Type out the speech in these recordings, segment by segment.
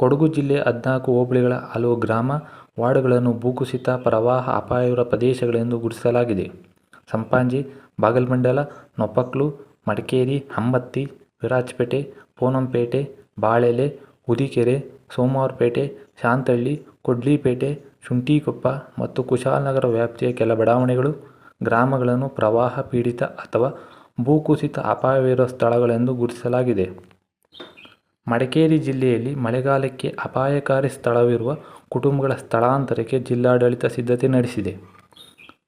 ಕೊಡಗು ಜಿಲ್ಲೆ ಹದಿನಾಲ್ಕು ಹೋಬಳಿಗಳ ಹಲವು ಗ್ರಾಮ, ವಾರ್ಡ್ಗಳನ್ನು ಭೂಕುಸಿತ, ಪ್ರವಾಹ ಅಪಾಯವಿರುವ ಪ್ರದೇಶಗಳೆಂದು ಗುರುತಿಸಲಾಗಿದೆ. ಸಂಪಾಂಜಿ ಬಾಗಲಮಂಡಲ, ನೊಪ್ಪಕ್ಲು ಮಡಿಕೇರಿ, ಹಂಬತ್ತಿ ವಿರಾಜಪೇಟೆ, ಪೋನಂಪೇಟೆ ಬಾಳೆಲೆ, ಹುದಿಕೆರೆ ಸೋಮವಾರಪೇಟೆ, ಶಾಂತಹಳ್ಳಿ, ಕೊಡ್ಲಿಪೇಟೆ, ಶುಂಠಿಕೊಪ್ಪ ಮತ್ತು ಕುಶಾಲನಗರ ವ್ಯಾಪ್ತಿಯ ಕೆಲ ಬಡಾವಣೆಗಳು, ಗ್ರಾಮಗಳನ್ನು ಪ್ರವಾಹ ಪೀಡಿತ ಅಥವಾ ಭೂಕುಸಿತ ಅಪಾಯವಿರುವ ಸ್ಥಳಗಳೆಂದು ಗುರುತಿಸಲಾಗಿದೆ. ಮಡಿಕೇರಿ ಜಿಲ್ಲೆಯಲ್ಲಿ ಮಳೆಗಾಲಕ್ಕೆ ಅಪಾಯಕಾರಿ ಸ್ಥಳವಿರುವ ಕುಟುಂಬಗಳ ಸ್ಥಳಾಂತರಕ್ಕೆ ಜಿಲ್ಲಾಡಳಿತ ಸಿದ್ಧತೆ ನಡೆಸಿದೆ.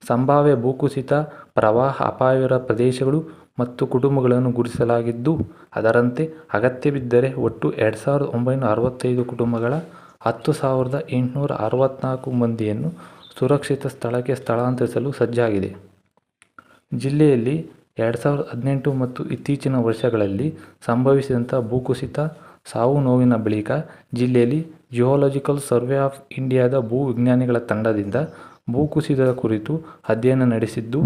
ಸಂಭಾವ್ಯ ಭೂಕುಸಿತ, ಪ್ರವಾಹ ಅಪಾಯವಿರುವ ಪ್ರದೇಶಗಳು ಮತ್ತು ಕುಟುಂಬಗಳನ್ನು ಗುರುತಿಸಲಾಗಿದ್ದು, ಅದರಂತೆ ಅಗತ್ಯವಿದ್ದರೆ ಒಟ್ಟು ಎರಡು ಸಾವಿರದ ಒಂಬೈನೂರ ಅರವತ್ತೈದು ಕುಟುಂಬಗಳ ಹತ್ತು ಸಾವಿರದ ಎಂಟುನೂರ ಅರವತ್ನಾಲ್ಕು ಮಂದಿಯನ್ನು ಸುರಕ್ಷಿತ ಸ್ಥಳಕ್ಕೆ ಸ್ಥಳಾಂತರಿಸಲು ಸಜ್ಜಾಗಿದೆ. ಜಿಲ್ಲೆಯಲ್ಲಿ ಎರಡು ಸಾವಿರದ ಹದಿನೆಂಟು ಮತ್ತು ಇತ್ತೀಚಿನ ವರ್ಷಗಳಲ್ಲಿ ಸಂಭವಿಸಿದಂತಹ ಭೂಕುಸಿತ, ಸಾವು-ನೋವಿನ ಬಳಿಕ ಜಿಲ್ಲೆಯಲ್ಲಿ ಜಿಯೋಲಾಜಿಕಲ್ ಸರ್ವೆ ಆಫ್ ಇಂಡಿಯಾದ ಭೂ ವಿಜ್ಞಾನಿಗಳ ತಂಡದಿಂದ ಭೂಕುಸಿತದ ಕುರಿತು ಅಧ್ಯಯನ ನಡೆಸಿದ್ದು,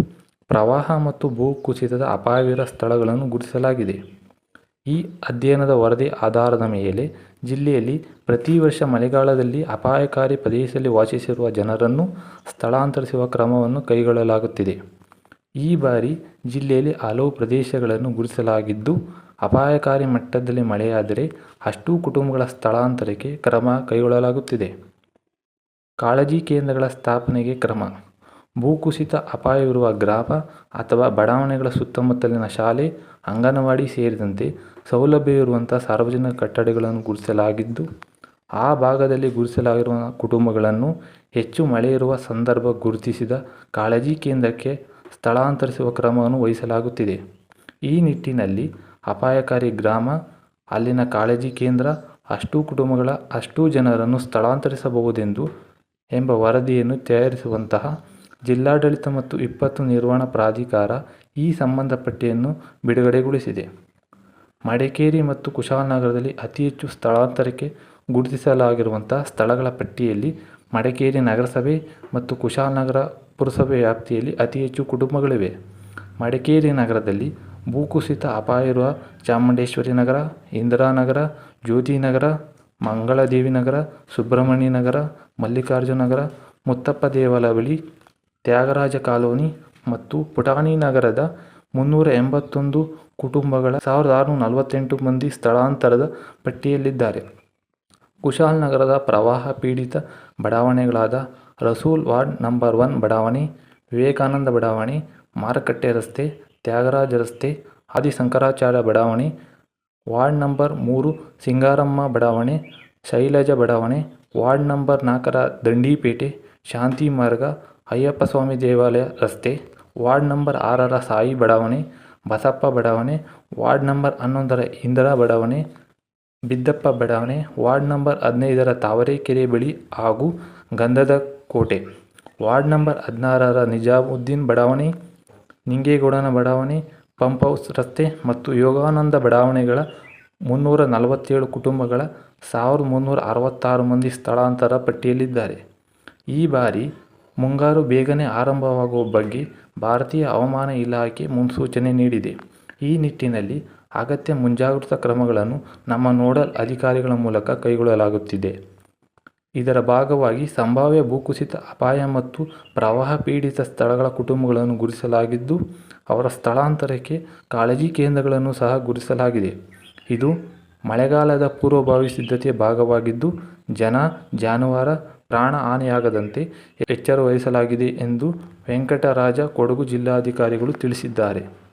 ಪ್ರವಾಹ ಮತ್ತು ಭೂಕುಸಿತದ ಅಪಾಯವಿರ ಸ್ಥಳಗಳನ್ನು ಗುರುತಿಸಲಾಗಿದೆ. ಈ ಅಧ್ಯಯನದ ವರದಿ ಆಧಾರದ ಮೇಲೆ ಜಿಲ್ಲೆಯಲ್ಲಿ ಪ್ರತಿ ವರ್ಷ ಮಳೆಗಾಲದಲ್ಲಿ ಅಪಾಯಕಾರಿ ಪ್ರದೇಶದಲ್ಲಿ ವಾಸಿಸಿರುವ ಜನರನ್ನು ಸ್ಥಳಾಂತರಿಸುವ ಕ್ರಮವನ್ನು ಕೈಗೊಳ್ಳಲಾಗುತ್ತಿದೆ. ಈ ಬಾರಿ ಜಿಲ್ಲೆಯಲ್ಲಿ ಹಲವು ಪ್ರದೇಶಗಳನ್ನು ಗುರುತಿಸಲಾಗಿದ್ದು, ಅಪಾಯಕಾರಿ ಮಟ್ಟದಲ್ಲಿ ಮಳೆಯಾದರೆ ಅಷ್ಟೂ ಕುಟುಂಬಗಳ ಸ್ಥಳಾಂತರಕ್ಕೆ ಕ್ರಮ ಕೈಗೊಳ್ಳಲಾಗುತ್ತಿದೆ. ಕಾಳಜಿ ಕೇಂದ್ರಗಳ ಸ್ಥಾಪನೆಗೆ ಕ್ರಮ: ಭೂಕುಸಿತ ಅಪಾಯವಿರುವ ಗ್ರಾಮ ಅಥವಾ ಬಡಾವಣೆಗಳ ಸುತ್ತಮುತ್ತಲಿನ ಶಾಲೆ, ಅಂಗನವಾಡಿ ಸೇರಿದಂತೆ ಸೌಲಭ್ಯವಿರುವಂಥ ಸಾರ್ವಜನಿಕ ಕಟ್ಟಡಗಳನ್ನು ಗುರುತಿಸಲಾಗಿದ್ದು, ಆ ಭಾಗದಲ್ಲಿ ಗುರುತಿಸಲಾಗಿರುವ ಕುಟುಂಬಗಳನ್ನು ಹೆಚ್ಚು ಮಳೆ ಇರುವ ಸಂದರ್ಭ ಗುರುತಿಸಿದ ಕಾಳಜಿ ಕೇಂದ್ರಕ್ಕೆ ಸ್ಥಳಾಂತರಿಸುವ ಕ್ರಮವನ್ನು ವಹಿಸಲಾಗುತ್ತಿದೆ. ಈ ನಿಟ್ಟಿನಲ್ಲಿ ಅಪಾಯಕಾರಿ ಗ್ರಾಮ, ಅಲ್ಲಿನ ಕಾಳಜಿ ಕೇಂದ್ರ, ಅಷ್ಟೂ ಕುಟುಂಬಗಳ ಅಷ್ಟೂ ಜನರನ್ನು ಸ್ಥಳಾಂತರಿಸಬಹುದೆಂದು ಎಂಬ ವರದಿಯನ್ನು ತಯಾರಿಸುವಂತಹ ಜಿಲ್ಲಾಡಳಿತ ಮತ್ತು ವಿಪತ್ತು ನಿರ್ವಹಣಾ ಪ್ರಾಧಿಕಾರ ಈ ಸಂಬಂಧ ಪಟ್ಟಿಯನ್ನು ಬಿಡುಗಡೆಗೊಳಿಸಿದೆ. ಮಡಿಕೇರಿ ಮತ್ತು ಕುಶಾಲನಗರದಲ್ಲಿ ಅತಿ ಹೆಚ್ಚು ಸ್ಥಳಾಂತರಕ್ಕೆ ಗುರುತಿಸಲಾಗಿರುವಂತಹ ಸ್ಥಳಗಳ ಪಟ್ಟಿಯಲ್ಲಿ ಮಡಿಕೇರಿ ನಗರಸಭೆ ಮತ್ತು ಕುಶಾಲನಗರ ಪುರಸಭೆ ವ್ಯಾಪ್ತಿಯಲ್ಲಿ ಅತಿ ಹೆಚ್ಚು ಕುಟುಂಬಗಳಿವೆ. ಮಡಿಕೇರಿ ನಗರದಲ್ಲಿ ಭೂಕುಸಿತ ಅಪಾಯವಿರುವ ಚಾಮುಂಡೇಶ್ವರಿ ನಗರ, ಇಂದಿರಾನಗರ, ಜ್ಯೋತಿನಗರ, ಮಂಗಳಾದೇವಿನಗರ, ಸುಬ್ರಹ್ಮಣ್ಯ ನಗರ, ಮಲ್ಲಿಕಾರ್ಜುನ ನಗರ, ಮುತ್ತಪ್ಪ ದೇವಾಲಯ ಬಳಿ, ತ್ಯಾಗರಾಜ ಕಾಲೋನಿ ಮತ್ತು ಪುಟಾಣಿ ನಗರದ ಮುನ್ನೂರ ಎಂಬತ್ತೊಂದು ಕುಟುಂಬಗಳ ಸಾವಿರದ ಆರುನೂರ ನಲವತ್ತೆಂಟು ಮಂದಿ ಸ್ಥಳಾಂತರದ ಪಟ್ಟಿಯಲ್ಲಿದ್ದಾರೆ. ಕುಶಾಲನಗರದ ಪ್ರವಾಹ ಪೀಡಿತ ಬಡಾವಣೆಗಳಾದ ರಸೂಲ್ ವಾರ್ಡ್ ನಂಬರ್ ಒನ್ ಬಡಾವಣೆ, ವಿವೇಕಾನಂದ ಬಡಾವಣೆ, ಮಾರುಕಟ್ಟೆ ರಸ್ತೆ, ತ್ಯಾಗರಾಜ ರಸ್ತೆ, ಆದಿಶಂಕರಾಚಾರ್ಯ ಬಡಾವಣೆ, ವಾರ್ಡ್ ನಂಬರ್ ಮೂರು ಸಿಂಗಾರಮ್ಮ ಬಡಾವಣೆ, ಶೈಲಜಾ ಬಡಾವಣೆ, ವಾರ್ಡ್ ನಂಬರ್ ನಾಲ್ಕರ ದಂಡಿಪೇಟೆ, ಶಾಂತಿ ಮಾರ್ಗ ಅಯ್ಯಪ್ಪ ಸ್ವಾಮಿ ದೇವಾಲಯ ರಸ್ತೆ, ವಾರ್ಡ್ ನಂಬರ್ ಆರರ ಸಾಯಿ ಬಡಾವಣೆ, ಬಸಪ್ಪ ಬಡಾವಣೆ, ವಾರ್ಡ್ ನಂಬರ್ ಹನ್ನೊಂದರ ಇಂದಿರಾ ಬಡಾವಣೆ, ಬಿದ್ದಪ್ಪ ಬಡಾವಣೆ, ವಾರ್ಡ್ ನಂಬರ್ ಹದಿನೈದರ ತಾವರೆಕೆರೆ ಬಳಿ ಹಾಗೂ ಗಂಧದ ಕೋಟೆ ವಾರ್ಡ್ ನಂಬರ್ ಹದಿನಾರರ ನಿಜಾಮುದ್ದೀನ್ ಬಡಾವಣೆ, ನಿಂಗೇಗೌಡನ ಬಡಾವಣೆ, ಪಂಪ್ ಹೌಸ್ ರಸ್ತೆ ಮತ್ತು ಯೋಗಾನಂದ ಬಡಾವಣೆಗಳ ಮುನ್ನೂರ ನಲವತ್ತೇಳು ಕುಟುಂಬಗಳ ಸಾವಿರದ ಮುನ್ನೂರ ಅರವತ್ತಾರು ಮಂದಿ ಸ್ಥಳಾಂತರ ಪಟ್ಟಿಯಲ್ಲಿದ್ದಾರೆ. ಈ ಬಾರಿ ಮುಂಗಾರು ಬೇಗನೆ ಆರಂಭವಾಗುವ ಬಗ್ಗೆ ಭಾರತೀಯ ಹವಾಮಾನ ಇಲಾಖೆ ಮುನ್ಸೂಚನೆ ನೀಡಿದೆ. ಈ ನಿಟ್ಟಿನಲ್ಲಿ ಅಗತ್ಯ ಮುಂಜಾಗ್ರತಾ ಕ್ರಮಗಳನ್ನು ನಮ್ಮ ನೋಡಲ್ ಅಧಿಕಾರಿಗಳ ಮೂಲಕ ಕೈಗೊಳ್ಳಲಾಗುತ್ತಿದೆ. ಇದರ ಭಾಗವಾಗಿ ಸಂಭಾವ್ಯ ಭೂಕುಸಿತ ಅಪಾಯ ಮತ್ತು ಪ್ರವಾಹ ಪೀಡಿತ ಸ್ಥಳಗಳ ಕುಟುಂಬಗಳನ್ನು ಗುರುತಿಸಲಾಗಿದ್ದು, ಅವರ ಸ್ಥಳಾಂತರಕ್ಕೆ ಕಾಳಜಿ ಕೇಂದ್ರಗಳನ್ನು ಸಹ ಗುರುತಿಸಲಾಗಿದೆ. ಇದು ಮಳೆಗಾಲದ ಪೂರ್ವಭಾವಿ ಸಿದ್ಧತೆಯ ಭಾಗವಾಗಿದ್ದು, ಜನ, ಜಾನುವಾರ ಪ್ರಾಣ ಹಾನಿಯಾಗದಂತೆ ಎಚ್ಚರ ವಹಿಸಲಾಗಿದೆ ಎಂದು ವೆಂಕಟರಾಜ ಕೊಡಗು ಜಿಲ್ಲಾಧಿಕಾರಿಗಳು ತಿಳಿಸಿದ್ದಾರೆ.